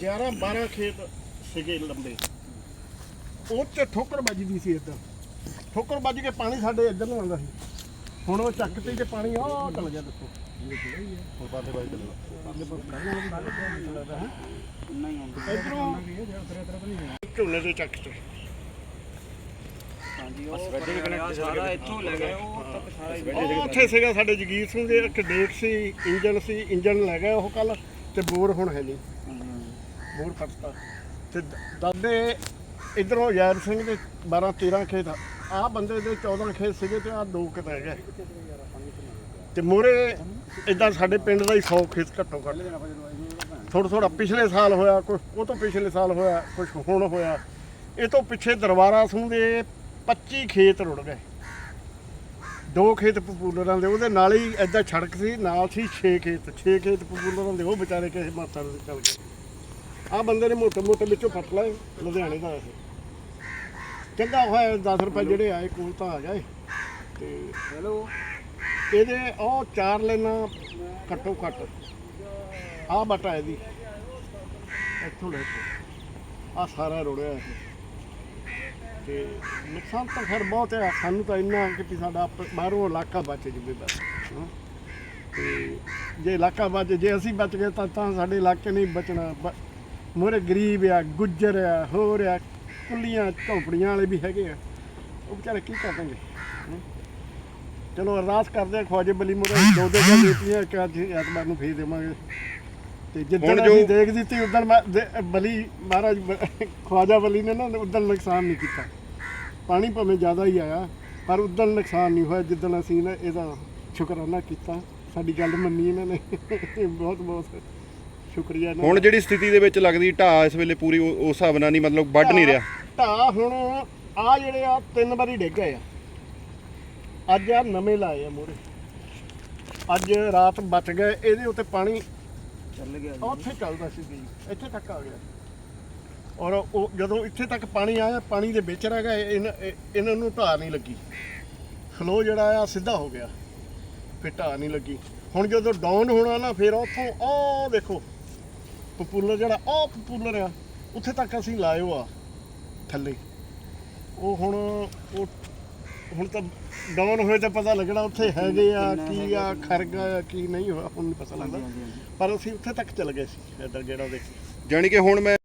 ਖੇਤ ਸੀਗੇ ਲੰਬੇ। ਉਹ ਤੇ ਠੋਕਰ ਵੱਜਦੀ ਸੀ ਇੱਧਰ। ਠੋਕਰ ਵੱਜ ਕੇ ਪਾਣੀ ਸਾਡੇ ਇੱਧਰ ਨੂੰ ਆਉਂਦਾ ਸੀ। ਹੁਣ ਉਹ ਚੱਕ ਤੇ ਤੇ ਪਾਣੀ ਆ ਚਲ ਗਿਆ ਦੇਖੋ। ਹੁਣ ਪਾਸੇ ਬਾਈ ਚੱਲੋ ਇਧਰੋਂ ਝੋਨੇ ਦੇ ਚੱਕ ਤੇ ਸਾਰਾ ਇੱਥੋਂ ਲੈ ਗਏ ਉਹ ਤੱਕ ਸਾਰਾ ਹੀ ਉਹ ਉੱਥੇ ਸੀਗਾ ਸਾਡੇ ਜਗੀਰ ਸਿੰਘ ਦੇ ਇੱਕ ਡੇਟ ਸੀ ਇੰਜਨ ਸੀ ਇੰਜਨ ਲੈ ਗਏ ਉਹ ਕੱਲ ਤੇ ਬੋਰ ਹੁਣ ਹੈ ਨਹੀਂ। ਬੋਰ ਫਟਤਾ ਤੇ। ਦਾਦੇ ਇਧਰੋਂ ਯਾਰ ਸਿੰਘ ਦੇ 12 13 ਖੇਤ ਆ। ਬੰਦੇ ਦੇ 14 ਖੇਤ ਸੀਗੇ ਤੇ ਆ ਦੋ ਖੇਤ ਰਹਿ ਗਏ ਤੇ ਮੋਰੇ ਇਦਾਂ ਸਾਡੇ ਪਿੰਡ ਦਾ ਹੀ 100 ਖੇਤ ਘੱਟੋ ਘੱਟ। ਥੋੜਾ ਥੋੜਾ ਪਿਛਲੇ ਸਾਲ ਹੋਇਆ ਕੁਝ ਉਹ ਤੋਂ ਪਿਛਲੇ ਸਾਲ ਹੋਇਆ ਕੁਝ ਹੁਣ ਹੋਇਆ। ਇਹ ਤੋਂ ਪਿੱਛੇ ਦਰਬਾਰਾ ਸਿੰਘ ਦੇ 25 ਖੇਤ ਰੁੜ ਗਏ। ਦੋ ਖੇਤ ਪਪੂਲਰਾਂ ਦੇ, ਉਹਦੇ ਨਾਲ ਹੀ ਐਦਾਂ ਛੜਕ ਸੀ, ਨਾਲ ਸੀ 6 ਖੇਤ। 6 ਖੇਤ ਪਪੂਲਰਾਂ ਦੇ, ਉਹ ਵਿਚਾਰੇ ਕਿਸੇ ਮਾਤਾ ਦੇ ਚਲ ਗਏ। ਆ ਬੰਦੇ ਨੇ ਮੋਟੇ ਮੋਟੇ ਵਿੱਚੋਂ ਫਟ ਲਏ ਲੁਧਿਆਣੇ ਦਾ ਇਹ। ਚੰਗਾ ਹੋਇਆ 10 ਰੁਪਏ ਜਿਹੜੇ ਆਏ ਕੋਲ ਤਾਂ ਆ ਗਏ ਤੇ ਹੈਲੋ। ਇਹਦੇ ਉਹ ਚਾਰ ਲੈਣਾ ਘੱਟੋ ਘੱਟ। ਆ ਬਟਾ ਇਹਦੀ। ਇੱਥੋਂ ਲੈ ਕੇ। ਆ ਸਾਰਾ ਰੁੜਿਆ ਇਹ। ਤੇ ਨੁਕਸਾਨ ਤਾਂ ਖੈਰ ਬਹੁਤ ਹੈ ਸਾਨੂੰ ਤਾਂ ਇੰਨਾ ਕਿ ਸਾਡਾ ਬਾਹਰੋਂ ਇਲਾਕਾ ਬਚ ਜਵੇ ਬਸ। ਤੇ ਜੇ ਇਲਾਕਾ ਬਚ ਜੇ ਅਸੀਂ ਬਚ ਗਏ ਤਾਂ ਤਾਂ ਸਾਡੇ ਇਲਾਕੇ ਨਹੀਂ ਬਚਣਾ ਮੋਰੇ ਗਰੀਬ ਆ ਗੁੱਜਰ ਆ ਹੋਰ ਆ ਕੁੱਲੀਆਂ ਝੌਂਪੜੀਆਂ ਵਾਲੇ ਵੀ ਹੈਗੇ ਆ। ਉਹ ਵਿਚਾਰੇ ਕੀ ਕਰਨਗੇ। ਚਲੋ ਅਰਦਾਸ ਕਰਦੇ ਆ ਖਵਾਜੇ ਬਲੀ ਮੋਰੇ ਦੋ ਦੋ ਗੱਲ ਦਿੱਤੀਆਂ ਕਿ ਅੱਜ ਐਤਵਾਰ ਨੂੰ ਫੇਰ ਦੇਵਾਂਗੇ। ਤੇ ਜਿੱਦਣ ਅਸੀਂ ਜੋ- ਦੇਖ ਦਿੱਤੀ ਉਦੋਂ ਬਲੀ ਮਹਾਰਾਜ ਬ- ਖਵਾਜਾ ਬਲੀ ਨੇ ਨਾ ਉਦੋਂ ਨੁਕਸਾਨ ਨਹੀਂ ਕੀਤਾ। ਪਾਣੀ ਭਾਵੇਂ ਜ਼ਿਆਦਾ ਹੀ ਆਇਆ ਪਰ ਉਦੋਂ ਨੁਕਸਾਨ ਨਹੀਂ ਹੋਇਆ ਜਿੱਦਣ ਅਸੀਂ ਨਾ ਇਹਦਾ ਸ਼ੁਕਰਾਨਾ ਕੀਤਾ। ਸਾਡੀ ਗੱਲ ਮੰਨੀ ਇਹਨਾਂ ਨੇ। ਬਹੁਤ ਬਹੁਤ। ਸ਼ੁਕਰੀਆ ਇਹਨਾਂ ਹੁਣ। ਜਿਹੜੀ ਸਥਿਤੀ ਦੇ ਵਿੱਚ ਲੱਗਦੀ ਢਾਹ ਇਸ ਵੇਲੇ ਪੂਰੀ ਉਹ- ਉਸ ਹਿਸਾਬ ਨਾਲ ਨਹੀਂ ਮਤਲਬ ਵੱਢ ਨਹੀਂ ਰਿਹਾ। ਢਾਹ ਹੁਣ ਆ ਜਿਹੜੇ ਆ ਤਿੰਨ ਵਾਰੀ ਡਿੱਗ ਗਏ ਆ। ਅੱਜ ਆ ਨਵੇਂ ਲਾਏ ਆ ਮੋਰੇ ਅੱਜ ਰਾਤ ਬਚ ਗਏ ਇਹਦੇ ਉੱਤੇ ਪਾਣੀ ਚੱਲ ਗਿਆ ਉੱਥੇ ਚੱਲਦਾ ਸੀ ਜੀ ਇੱਥੇ ਤੱਕ ਆ ਗਿਆ। ਔਰ ਉਹ ਜਦੋਂ ਇੱਥੇ ਤੱਕ ਪਾਣੀ ਆਇਆ ਪਾਣੀ ਦੇ ਵਿੱਚ ਰਹਿ ਗਏ ਇਹਨਾਂ ਇਹ- ਇਹਨਾਂ ਨੂੰ ਢਾਹ ਨਹੀਂ ਲੱਗੀ। ਫਲੋ ਜਿਹੜਾ ਆ ਸਿੱਧਾ ਹੋ ਗਿਆ। ਫਿਰ ਢਾਹ ਨਹੀਂ ਲੱਗੀ। ਹੁਣ ਜਦੋਂ ਡਾਊਨ ਹੋਣਾ ਨਾ ਫਿਰ ਉੱਥੋਂ ਉਹ ਦੇਖੋ ਪਪੂਲਰ ਜਿਹੜਾ ਉਹ ਪਪੂਲਰ ਆ ਉੱਥੇ ਤੱਕ ਅਸੀਂ ਲਾਇਓ ਆ ਥੱਲੇ। ਉਹ ਹੁਣ ਉਹ ਹੁਣ ਤਾਂ ਡਾਊਨ ਹੋਏ ਤਾਂ ਪਤਾ ਲੱਗਣਾ ਉੱਥੇ ਹੈਗੇ ਆ ਕੀ ਆ ਖਰਗਾ ਆ ਕੀ ਨਹੀਂ ਹੋਇਆ ਹੁਣ ਨਹੀਂ ਪਤਾ ਲੱਗਦਾ। ਪਰ ਅਸੀਂ ਉੱਥੇ ਤੱਕ ਚਲੇ ਗਏ ਸੀ ਇੱਧਰ ਗੇੜਾ ਦੇ ਕੇ। ਜਾਣੀ ਕਿ ਹੁਣ ਮੈਂ